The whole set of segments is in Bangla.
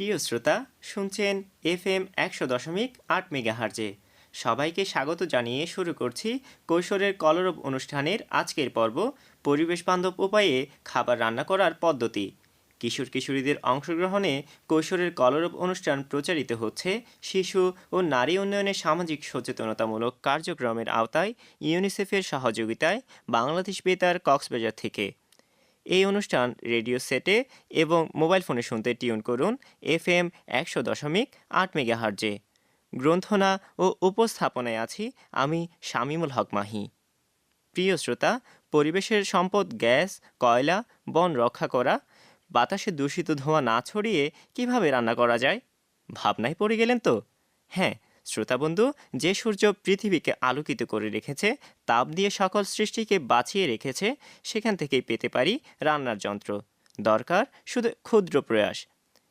প্রিয় শ্রোতা, শুনছেন এফ এম একশো দশমিক আট মেগাহার্জে। সবাইকে স্বাগত জানিয়ে শুরু করছি কৈশোরের কলরব অনুষ্ঠানের আজকের পর্ব, পরিবেশ বান্ধব উপায়ে খাবার রান্না করার পদ্ধতি। কিশোর কিশোরীদের অংশগ্রহণে কৈশোরের কলরব অনুষ্ঠান প্রচারিত হচ্ছে শিশু ও নারী উন্নয়নের সামাজিক সচেতনতামূলক কার্যক্রমের আওতায় ইউনিসেফের সহযোগিতায় বাংলাদেশ বেতার কক্সবাজার থেকে। এই অনুষ্ঠান রেডিও সেটে এবং মোবাইল ফোনে শুনতে টিউন করুন এফ এম একশো দশমিক আট মেগাহার্জে। গ্রন্থনা ও উপস্থাপনায় আছি আমি শামিমুল হক মাহি। প্রিয় শ্রোতা, পরিবেশের সম্পদ, গ্যাস, কয়লা, বন রক্ষা করা, বাতাসে দূষিত ধোঁয়া না ছড়িয়ে কীভাবে রান্না করা যায়? ভাবনায় পড়ে গেলেন তো? হ্যাঁ শ্রোতাবন্ধু যে সূর্য পৃথিবীকে আলোকিত করে রেখেছে, তাপ দিয়ে সকল সৃষ্টিকে বাঁচিয়ে রেখেছে, সেখান থেকেই পেতে পারি রান্নার যন্ত্র। দরকার শুধু ক্ষুদ্র প্রয়াস।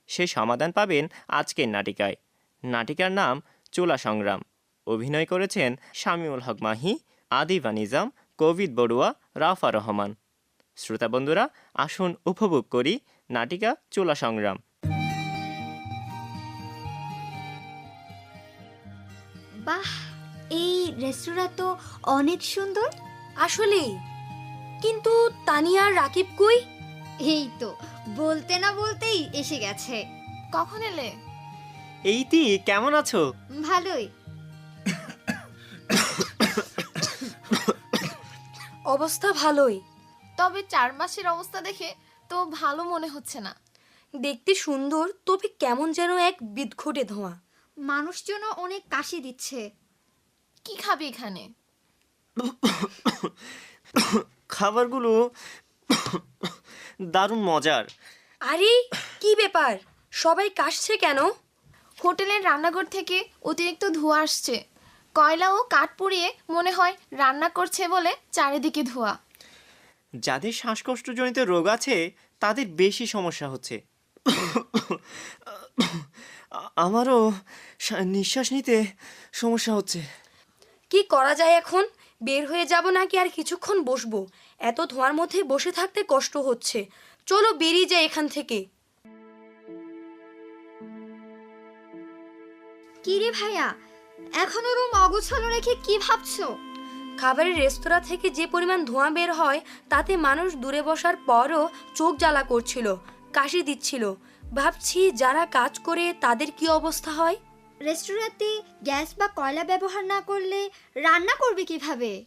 সে সমাধান পাবেন আজকের নাটিকায়। নাটিকার নাম চোলা সংগ্রাম। অভিনয় করেছেন শামিউল হক মাহি আদিবা নিজাম কবিদ বড়ুয়া, রাফা রহমান। শ্রোতা বন্ধুরা, আসুন উপভোগ করি নাটিকা চোলা সংগ্রাম। বাহ এই রেস্তোরাঁ তো অনেক সুন্দর। আসলেই। কিন্তু তানিয়া আর রাকিব কই? এই তো বলতে না বলতেই এসে গেছে। কখন এলে? এইতি কেমন আছো? ভালোই। অবস্থা ভালোই। তবে চার মাসের অবস্থা দেখে তো ভালো মনে হচ্ছে না। দেখতে সুন্দর তবে কেমন যেন এক বিদঘটে ধোঁয়া। মানুষজন অনেক কাশি দিচ্ছে। কি খাবে এখানে? খাবারগুলো দারুণ মজার। আরে কি ব্যাপার? সবাই কাশছে কেন? হোটেলের রান্নাঘর থেকে অতিরিক্ত ধোঁয়া আসছে। কয়লা ও কাঠ পুড়িয়ে মনে হয় রান্না করছে বলে চারিদিকে ধোঁয়া। যাদের শ্বাসকষ্টজনিত রোগ আছে তাদের বেশি সমস্যা হচ্ছে। আমারও নিঃশ্বাস নিতে সমস্যা হচ্ছে। কি করা যায় এখন? বের হয়ে যাব নাকি আর কিছুক্ষণ বসবো? এত ধোঁয়ার মধ্যে বসে থাকতে কষ্ট হচ্ছে। চলো বেরিয়ে যাই এখান থেকে। কি রে ভাইয়া এখনও রুম অগুছালো রেখে কি ভাবছ? খাবারের রেস্তোরাঁ থেকে যে পরিমাণ ধোঁয়া বের হয় তাতে মানুষ দূরে বসার পরও চোখ জ্বালা করছিল কাশি দিচ্ছিল। ভাবছি যারা কাজ করে তাদের কি অবস্থা হয়? রেস্টুরেন্টে গ্যাস বা কয়লা ব্যবহার না করলে রান্না করবে কীভাবে?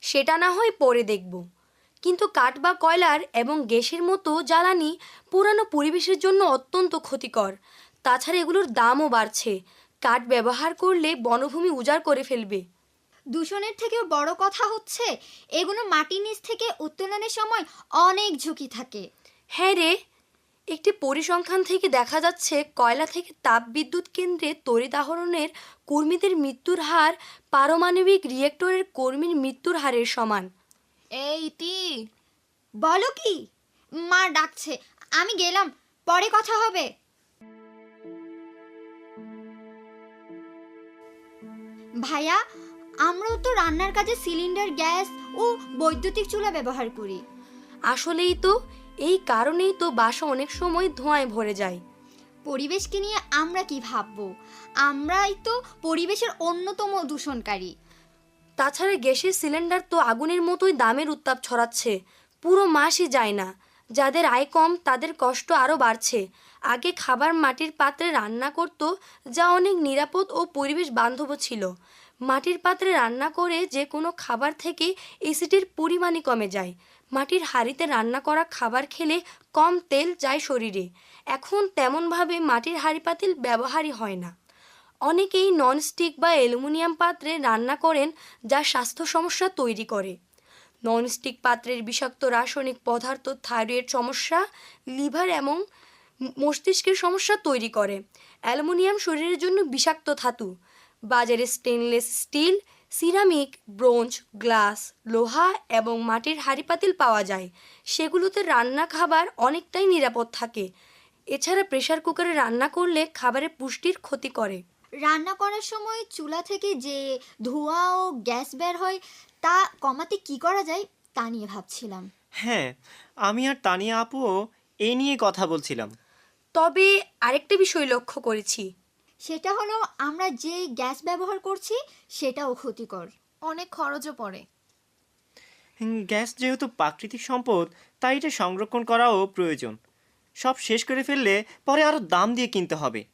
সেটা না হয় পরে দেখব। কিন্তু কাঠ বা কয়লার এবং গ্যাসের মতো জ্বালানি পুরানো পরিবেশের জন্য অত্যন্ত ক্ষতিকর। তাছাড়া এগুলোর দামও বাড়ছে। কাঠ ব্যবহার করলে বনভূমি উজাড় করে ফেলবে। দূষণের থেকেও বড় কথা হচ্ছে এগুলো মাটির নিচ থেকে উত্তোলনের সময় অনেক ঝুঁকি থাকে। হ্যাঁ রে একটি পরিসংখ্যান থেকে দেখা যাচ্ছে কয়লা থেকে তাপ বিদ্যুৎ কেন্দ্রে তড়িৎ আহরণের কর্মীদের মৃত্যুর হার পারমাণবিক রিয়েক্টরের কর্মীর মৃত্যুর হারের সমান। এই ইতি বলো কি? মা ডাকছে আমি গেলাম পরে কথা হবে। ভাইয়া আমরাও তো রান্নার কাজে সিলিন্ডার গ্যাস ও বৈদ্যুতিক চুলা ব্যবহার করি। আসলেই তো এই কারণেই তো বাসা অনেক সময় ধোঁয়ায় ভরে যায়। পরিবেশকে নিয়ে আমরা কি ভাববো? আমরাই তো পরিবেশের অন্যতম দূষণকারী। তাছাড়া গ্যাসের সিলিন্ডার তো আগুনের মতোই দামের উত্তাপ ছড়াচ্ছে। পুরো মাসই যায় না। যাদের আয় কম তাদের কষ্ট আরও বাড়ছে। আগে খাবার মাটির পাত্রে রান্না করতো যা অনেক নিরাপদ ও পরিবেশ বান্ধব ছিল। মাটির পাত্রে রান্না করে যে কোনো খাবার থেকে অ্যাসিডের পরিমাণই কমে যায়। মাটির হাঁড়িতে রান্না করা খাবার খেলে কম তেল যায় শরীরে। এখন তেমনভাবে মাটির হাঁড়ি পাতিল ব্যবহারই হয় না। অনেকেই ননস্টিক বা অ্যালুমিনিয়াম পাত্রে রান্না করেন যা স্বাস্থ্য সমস্যা তৈরি করে। ননস্টিক পাত্রের বিষাক্ত রাসায়নিক পদার্থ, থাইরয়েড সমস্যা, লিভার এবং মস্তিষ্কের সমস্যা তৈরি করে। অ্যালুমিনিয়াম শরীরের জন্য বিষাক্ত ধাতু। বাজারে stainless steel ceramic bronze glass লোহা এবং মাটির হাঁড়ি পাতিল পাওয়া যায়। সেগুলোতে রান্না খাবার অনেকটাই নিরাপদ থাকে। এছাড়া প্রেসার কুকারে রান্না করলে খাবারের পুষ্টির ক্ষতি করে। রান্না করার সময় চুলা থেকে যে ধোঁয়া ও গ্যাস বের হয় তা কমাতে কি করা যায় তা নিয়ে ভাবছিলাম। হ্যাঁ আমি আর তানিয়া আপুও এই নিয়ে কথা বলছিলাম। তবে আরেকটা বিষয় লক্ষ্য করেছি। সেটা হলো আমরা যে গ্যাস ব্যবহার করছি সেটাও ক্ষতিকর। অনেক খরচও পড়ে। গ্যাস যেহেতু প্রাকৃতিক সম্পদ তাই এটা সংরক্ষণ করাও প্রয়োজন। সব শেষ করে ফেললে পরে আরও দাম দিয়ে কিনতে হবে।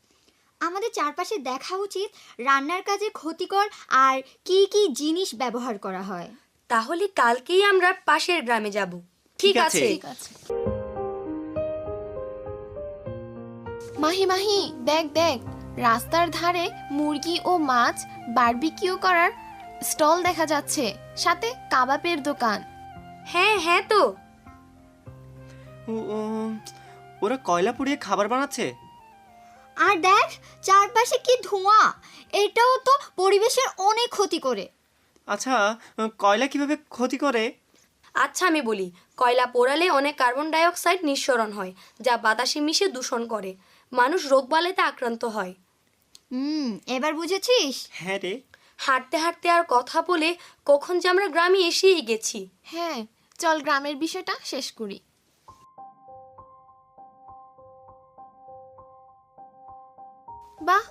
আমাদের চারপাশে দেখা উচিত রান্নার কাজে ক্ষতিকর আর কি কি জিনিস ব্যবহার করা হয়। তাহলে কালকেই আমরা পাশের গ্রামে যাব। ঠিক আছে। ঠিক আছে। মাহি মাহি দেখ দেখ। রাস্তার ধারে মুরগি ও মাছ বারবিকিউ করার স্টল দেখা যাচ্ছে সাথে কাবাবের দোকান। হ্যাঁ হ্যাঁ তো। ও- ও, ওরা কয়লা পুড়িয়ে খাবার বানাচ্ছে? আর দেখ চারপাশে কি ধোঁয়া এটাও তো পরিবেশের অনেক ক্ষতি করে। আচ্ছা কয়লা কীভাবে ক্ষতি করে? আচ্ছা আমি বলি কয়লা পোড়ালে অনেক কার্বন ডাই অক্সাইড নিঃসরণ হয় যা বাতাসে মিশে দূষণ করে। মানুষ রোগবালাইতে আক্রান্ত হয়। হুম এবার বুঝেছিস? হ্যাঁ রে। হাঁটতে হাঁটতে আর কথা বলে কখন যে আমরা গ্রামে এসেই গেছি। হ্যাঁ চল গ্রামের বিষয়টা শেষ করি। বাহ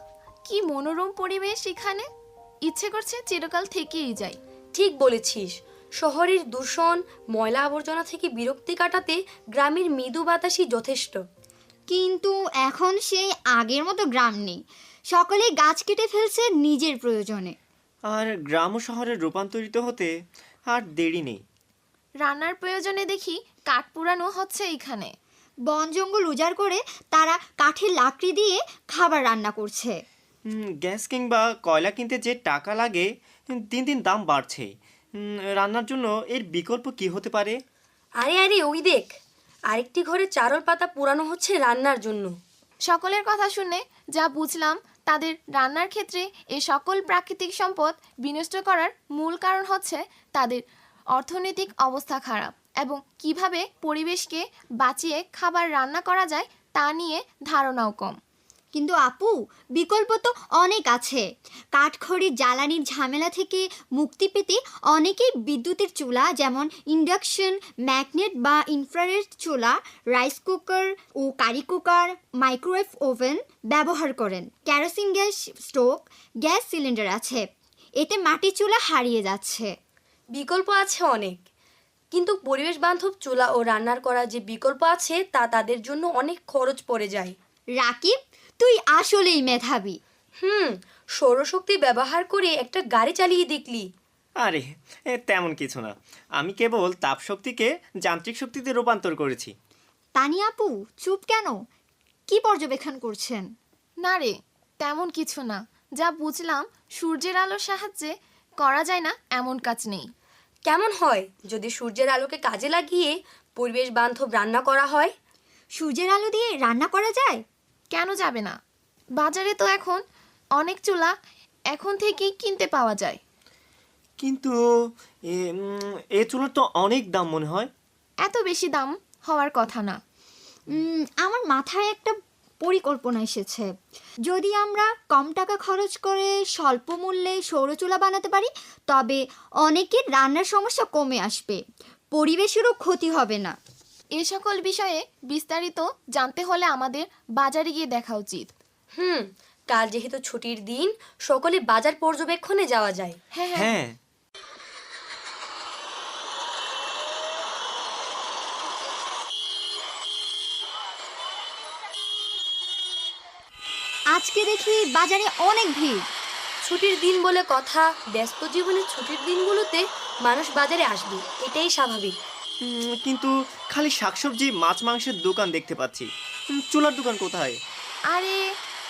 কি মনোরম পরিবেশ এখানে। ইচ্ছে করছে চিরকাল থেকেই যাই। ঠিক বলেছিস শহরের দূষণ ময়লা আবর্জনা থেকে বিরক্তি কাটাতে গ্রামের মৃদু বাতাসই যথেষ্ট। কিন্তু এখন সেই আগের মতো গ্রাম নেই। সকলেই গাছ কেটে ফেলছে নিজের প্রয়োজনে। আর গ্রাম ও শহরে রূপান্তরিত হতে আর দেরি নেই। রান্নার প্রয়োজনে দেখি কাঠ পুরানো হচ্ছে এখানে। বন জঙ্গল উজাড় করে তারা কাঠের লাকড়ি দিয়ে খাবার রান্না করছে। গ্যাস কিংবা কয়লা কিনতে যে টাকা লাগে দিন দিন দাম বাড়ছে। রান্নার জন্য এর বিকল্প কি হতে পারে? আরে আরে ওই দেখ। আরেকটি ঘরে চারল পাতা পুরানো হচ্ছে রান্নার জন্য। সকলের কথা শুনে যা বুঝলাম, তাদের রান্নার ক্ষেত্রে এ সকল প্রাকৃতিক সম্পদ বিনষ্ট করার মূল কারণ হচ্ছে তাদের অর্থনৈতিক অবস্থা খারাপ এবং কীভাবে পরিবেশকে বাঁচিয়ে খাবার রান্না করা যায় তা নিয়ে ধারণাও কম। কিন্তু আপু বিকল্প তো অনেক আছে। কাঠখড়ির জ্বালানির ঝামেলা থেকে মুক্তি পেতে অনেকেই বিদ্যুতের চুলা যেমন ইন্ডাকশন ম্যাগনেট বা ইনফ্রারেড চুলা রাইস কুকার ও কারি কুকার মাইক্রোওয়েভ ওভেন ব্যবহার করেন। Kerosene gas stove gas cylinder আছে। এতে মাটির চুলা হারিয়ে যাচ্ছে। বিকল্প আছে অনেক। কিন্তু পরিবেশ বান্ধব চুলা ও রান্নার করা যে বিকল্প আছে তা তাদের জন্য অনেক খরচ পড়ে যায়। রাকিব তুই আসলেই মেধাবী। হুম সৌরশক্তি ব্যবহার করে একটা গাড়ি চালিয়ে দেখলি। আরে এ, তেমন কিছু না। আমি কেবল তাপশক্তিকে যান্ত্রিক শক্তিতে রূপান্তর করেছি। তানি আপু চুপ কেন? কি পর্যবেক্ষণ করছেন? না রে তেমন কিছু না। যা বুঝলাম সূর্যের আলোর সাহায্যে করা যায় না এমন কাজ নেই। কেমন হয় যদি সূর্যের আলোকে কাজে লাগিয়ে পরিবেশ বান্ধব রান্না করা হয়? সূর্যের আলো দিয়ে রান্না করা যায়? কেন যাবে না? বাজারে তো এখন অনেক চুলা এখন থেকেই কিনতে পাওয়া যায়। কিন্তু এ, উম, এ চুলার তো অনেক দাম মনে হয়। এত বেশি দাম হওয়ার কথা না। উম, আমার মাথায় একটা পরিকল্পনা এসেছে। যদি আমরা কম টাকা খরচ করে স্বল্প মূল্যে সৌরচুলা বানাতে পারি তবে অনেকের রান্নার সমস্যা কমে আসবে। পরিবেশেরও ক্ষতি হবে না। এ সকল বিষয়ে বিস্তারিত জানতে হলে আমাদের বাজারে গিয়ে দেখা উচিত। হুম কাল যেহেতু ছুটির দিন সকলে বাজার পর্যবেক্ষণে যাওয়া যায়। হ্যাঁ হ্যাঁ। হ্যাঁ। আজকে দেখি বাজারে অনেক ভিড়। ছুটির দিন বলে কথা ব্যস্ত জীবনের ছুটির দিনগুলোতে মানুষ বাজারে আসবে এটাই স্বাভাবিক। কিন্তু খালি শাকসবজি মাছ মাংসের দোকান দেখতে পাচ্ছি। চুলার দোকান কোথায়? আরে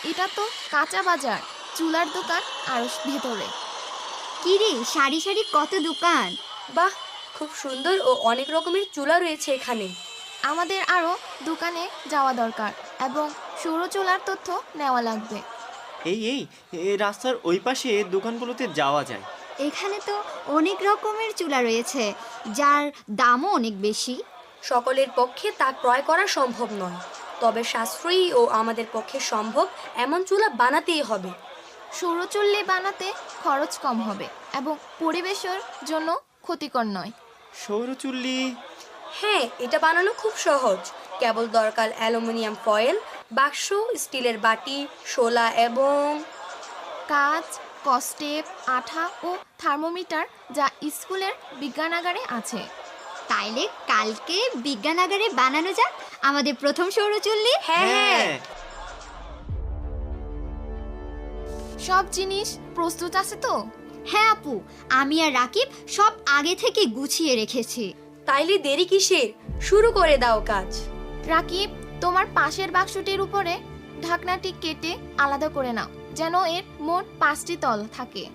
এটা তো কাঁচা বাজার চুলার দোকান আরও ভেতরে। কি রে সারি সারি কত দোকান? বাহ খুব সুন্দর ও অনেক রকমের চুলা রয়েছে এখানে। আমাদের আরও দোকানে যাওয়া দরকার এবং সৌর চুলার তথ্য নেওয়া লাগবে। এই এই রাস্তার ওই পাশে দোকানগুলোতে যাওয়া যায়। এখানে তো অনেক রকমের চুলা রয়েছে যার দামও অনেক বেশি। সকলের পক্ষে তা ক্রয় করা সম্ভব নয় তবে সাশ্রয়ী ও আমাদের পক্ষে সম্ভব এমন চুলা বানাতেই হবে। সৌরচুল্লি বানাতে খরচ কম হবে এবং পরিবেশের জন্য ক্ষতিকর নয়। সৌরচুল্লি? হ্যাঁ এটা বানানো খুব সহজ। কেবল দরকার অ্যালুমিনিয়াম ফয়েল বাক্স স্টিলের বাটি শোলা এবং কাঁচ কস্টেপ আঠা ও থার্মোমিটার যা স্কুলের বিজ্ঞানাগারে আছে। তাইলে কালকে বিজ্ঞানাগারে বানানো যাক আমাদের প্রথম সৌরচুল্লি। হ্যাঁ হ্যাঁ। সব জিনিস প্রস্তুত আছে তো? হ্যাঁ আপু। আমি আর রাকিব সব আগে থেকে গুছিয়ে রেখেছি। তাইলে দেরি কিসের? শুরু করে দাও কাজ। রাকিব তোমার পাশের বাক্সটির উপরে ঢাকনাটি কেটে আলাদা করে নাও। যেন এর মোট পাঁচটি তল থাকে।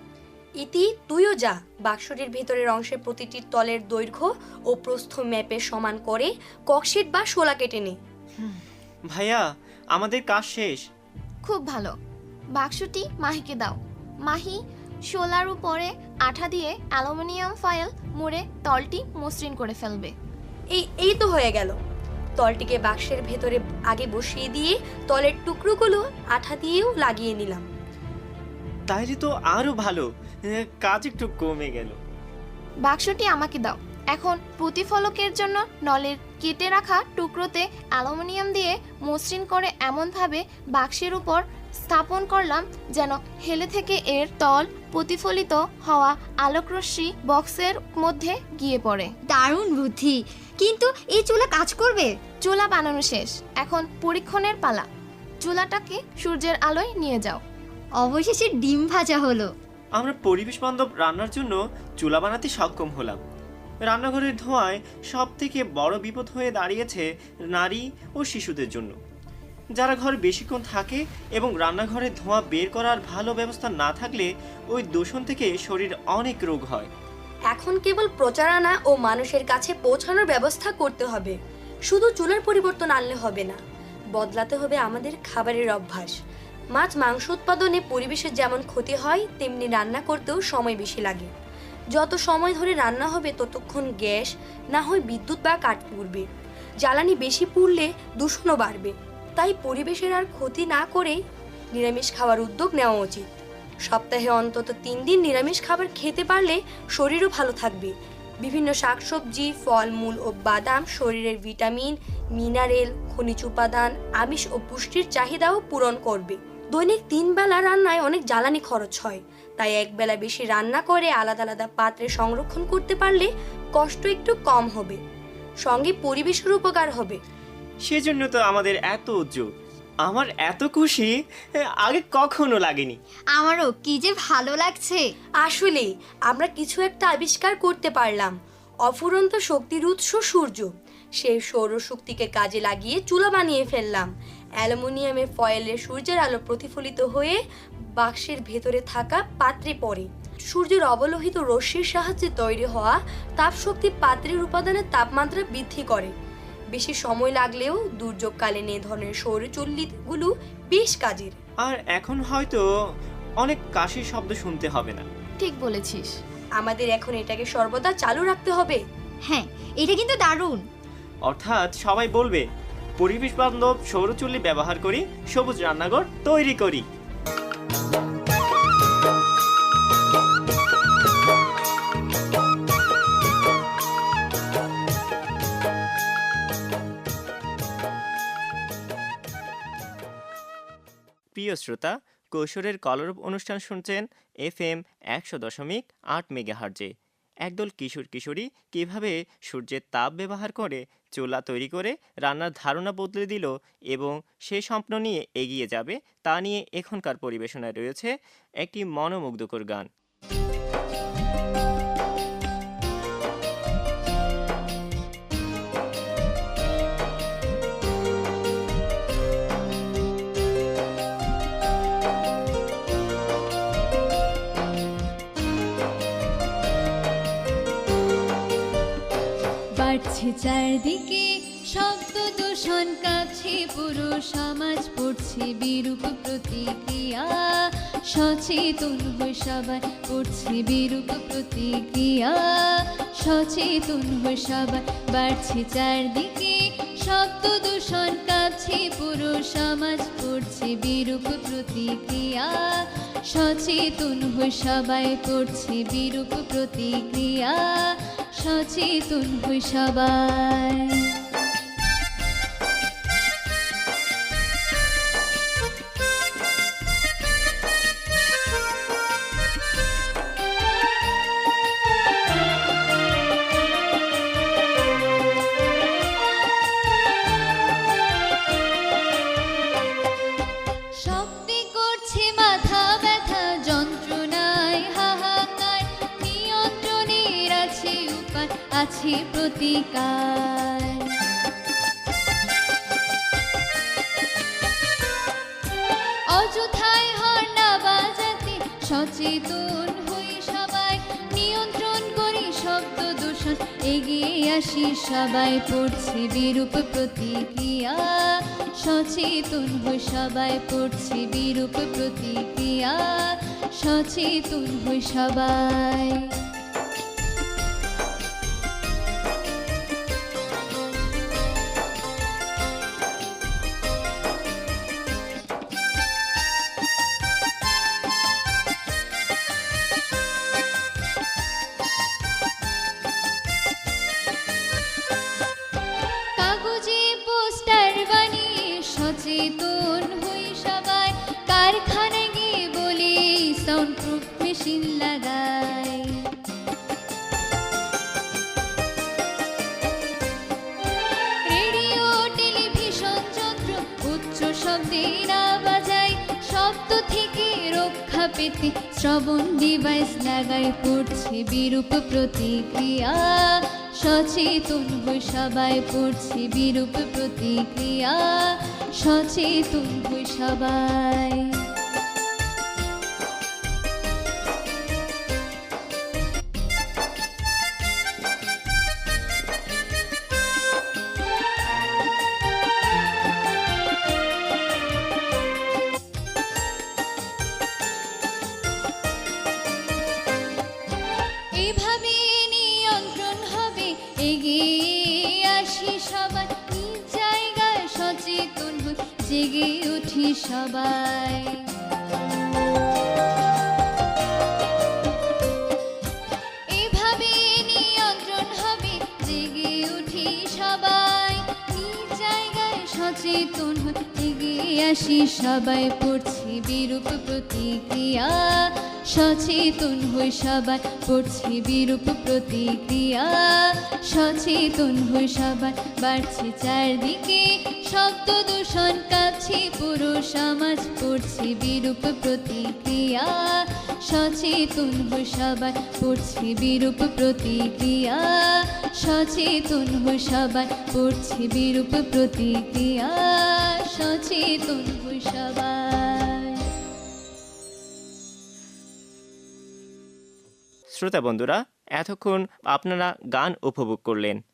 ইতি তুইও যা বাক্সটির ভেতরের অংশে প্রতিটি তলের দৈর্ঘ্য ও প্রস্থ ম্যাপের সমান করে ককশিট বা শোলা কেটে নে। ভাইয়া আমাদের কাজ শেষ। খুব ভালো। বাক্সটি মাহিকে দাও। মাহি শোলার উপরে আঠা দিয়ে অ্যালুমিনিয়াম ফয়েল মুড়ে তলটি মসৃণ করে ফেলবে। এই এই তো হয়ে গেল। তলটিকে বাক্সের ভেতরে আগে বসিয়ে দিয়ে তলের টুকরোগুলো আঠা দিয়েও লাগিয়ে নিলাম। তাইলে তো আরও ভালো। কাজ একটু কমে গেল। বাক্সটি আমাকে দাও। এখন প্রতিফলকের জন্য নলের কেটে রাখা টুকরোতে অ্যালুমিনিয়াম দিয়ে মসৃণ করে এমনভাবে বাক্সের উপর স্থাপন করলাম যেন হেলে থেকে এর তল প্রতিফলিত হওয়া আলোকরশ্মি বক্সের মধ্যে গিয়ে পড়ে। দারুণ বুদ্ধি। কিন্তু এই চুলা কাজ করবে? চুলা বানানো শেষ। এখন পরীক্ষণের পালা। চুলাটাকে সূর্যের আলোয় নিয়ে যাও। অবশেষে ডিম ভাজা হলো। আমরা পরিবেশ বান্ধব রান্নার জন্য চুলা বানাতে সক্ষম হলাম। রান্নাঘরের ধোঁয়ায় সব থেকে বড় বিপদ হয়ে দাঁড়িয়েছে নারী ও শিশুদের জন্য। যারা ঘর বেশিক্ষণ থাকে এবং রান্নাঘরে ধোঁয়া বের করার ভালো ব্যবস্থা না থাকলে ওই দূষণ থেকে শরীর অনেক রোগ হয়। এখন কেবল প্রচারণা ও মানুষের কাছে পৌঁছানোর ব্যবস্থা করতে হবে। শুধু চুলার পরিবর্তন আনলে হবে না। বদলাতে হবে আমাদের খাবারের অভ্যাস। মাছ মাংস উৎপাদনে পরিবেশের যেমন ক্ষতি হয়, তেমনি রান্না করতেও সময় বেশি লাগে। যত সময় ধরে রান্না হবে, ততক্ষণ গ্যাস, না হয় বিদ্যুৎ বা কাঠ পুড়বে। জ্বালানি বেশি পুড়লে দূষণও বাড়বে। তাই পরিবেশের আর ক্ষতি না করে নিরামিষ খাওয়ার উদ্যোগ নেওয়া উচিত। সপ্তাহে অন্তত তিন দিন নিরামিষ খাবার খেতে পারলে শরীরও ভালো থাকবে। বিভিন্ন শাকসবজি, ফলমূল ও বাদাম, শরীরের ভিটামিন, মিনারেল, খনিজ উপাদান, আমিষ ও পুষ্টির চাহিদাও পূরণ করবে। দৈনিক তিন বেলা রান্নায় অনেক জ্বালানি খরচ হয়। তাই এক বেলা বেশি রান্না করে আলাদা আলাদা পাত্রে সংরক্ষণ করতে পারলে কষ্ট একটু কম হবে। সঙ্গে পরিবেশের উপকার হবে। সেজন্য তো আমাদের এত উদ্যোগ আমার এত খুশি আগে কখনো লাগেনি। আমারও কি যে ভালো লাগছে। আসলে আমরা কিছু একটা আবিষ্কার করতে পারলাম। অফুরন্ত শক্তির উৎস সূর্য। সেই সৌরশক্তিকে কাজে লাগিয়ে চুলা বানিয়ে ফেললাম। অ্যালুমিনিয়ামের ফয়েলে সূর্যের আলো প্রতিফলিত হয়ে বাক্সের ভেতরে থাকা পাত্রে পড়ে। সূর্যের অবলোহিত রশ্মির সাহায্যে তৈরি হওয়া তাপশক্তি পাত্রের উপাদানের তাপমাত্রা বৃদ্ধি করে। বেশি সময় লাগলেও দুর্যোগকালীন এ ধরনের সৌরচুল্লিগুলো বেশ কাজের। আর এখন হয়তো অনেক কাশির শব্দ শুনতে হবে না। ঠিক বলেছিস। আমাদের এখন এটাকে সর্বদা চালু রাখতে হবে। হ্যাঁ এটা কিন্তু দারুণ। অর্থাৎ সবাই বলবে পরিবেশ বান্ধব সৌরচুল্লি ব্যবহার করি, সবুজ রান্নাঘর তৈরি করি। প্রিয় শ্রোতা, কৈশোরের কলরব অনুষ্ঠান শুনছেন এফ এম একশো দশমিক আট মেগাহার্জে। একদল কিশোর কিশোরী কীভাবে সূর্যের তাপ ব্যবহার করে, চুলা তৈরি করে, রান্নার ধারণা বদলে দিল এবং সে স্বপ্ন নিয়ে এগিয়ে যাবে, তা নিয়ে এখনকার পরিবেশনায় রয়েছে একটি মনোমুগ্ধকর গান। বাড়ছে চারদিকে, শব্দ দূষণ কাছে পুরো সমাজ পড়ছে বিরূপ প্রতিক্রিয়া। সচেতন হয়ে সবাই পড়ছে বিরূপ প্রতিক্রিয়া। সচেতন হয়ে সবাই বাড়ছে চারদিকে, শব্দ দূষণ কাছে সমাজ করছে বিরূপ প্রতিক্রিয়া। সচেতন হয়ে সবাই করছে বিরূপ প্রতিক্রিয়া। সচেতন হয়ে সবাই। আছে প্রতিকার। অযথায় হর্না বাজাতে সচেতন হই সবাই, নিয়ন্ত্রণ করি শব্দ দূষণ, এগিয়ে আসি সবাই, পড়ছে বিরূপ প্রতিক্রিয়া। সচেতন হই সবাই, পড়ছে বিরূপ প্রতিক্রিয়া। সচেতন হই সবাই। পেতে শ্রবণ ডিভাইস লাগাই পড়ছে বিরূপ প্রতিক্রিয়া। সচেতন হই সবাই পড়ছে বিরূপ প্রতিক্রিয়া। সচেতন হই সবাই। সচেতন হই এগিয়ে আসি, সবাই পড়ছি বিরূপ প্রতিক্রিয়া। সচেতন হই সবাই, পড়ছি বিরূপ প্রতিক্রিয়া। সচেতন হই সবাই, বাড়ছে চারদিকে শব্দ দূষণ কাছে পুরো সমাজ, পড়ছে বিরূপ প্রতিক্রিয়া। সচেতন হই সবাই, পড়ছে বিরূপ প্রতিক্রিয়া। সচেতন হই সবাই, পড়ছে বিরূপ প্রতিক্রিয়া। হই সবাই। শ্রোতা বন্ধুরা, এতক্ষণ আপনারা গান উপভোগ করলেন।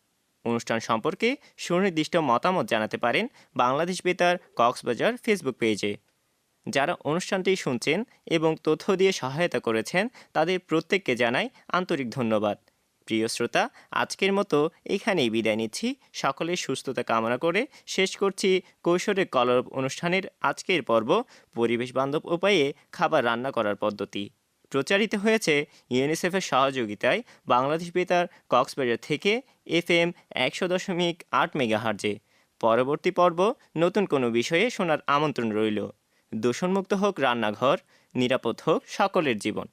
অনুষ্ঠান সম্পর্কে সুনির্দিষ্ট মতামত জানাতে পারেন বাংলাদেশ বেতার কক্সবাজার ফেসবুক পেজে। যারা অনুষ্ঠানটি শুনছেন এবং তথ্য দিয়ে সহায়তা করেছেন, তাদের প্রত্যেককে জানাই আন্তরিক ধন্যবাদ। প্রিয় শ্রোতা, আজকের মতো এখানেই বিদায় নিচ্ছি। সকলের সুস্থতা কামনা করে শেষ করছি কৈশোরের কলরব অনুষ্ঠানের আজকের পর্ব। পরিবেশ বান্ধব উপায়ে খাবার রান্না করার পদ্ধতি। প্রচারিত হয়েছে ইউনিসেফের সহযোগিতায় বাংলাদেশ বেতার কক্সবাজার থেকে এফ এম একশো দশমিক আট মেগাহার্জে। পরবর্তী পর্ব নতুন কোনো বিষয়ে শোনার আমন্ত্রণ রইল। দূষণমুক্ত হোক রান্নাঘর, নিরাপদ হোক সকলের জীবন।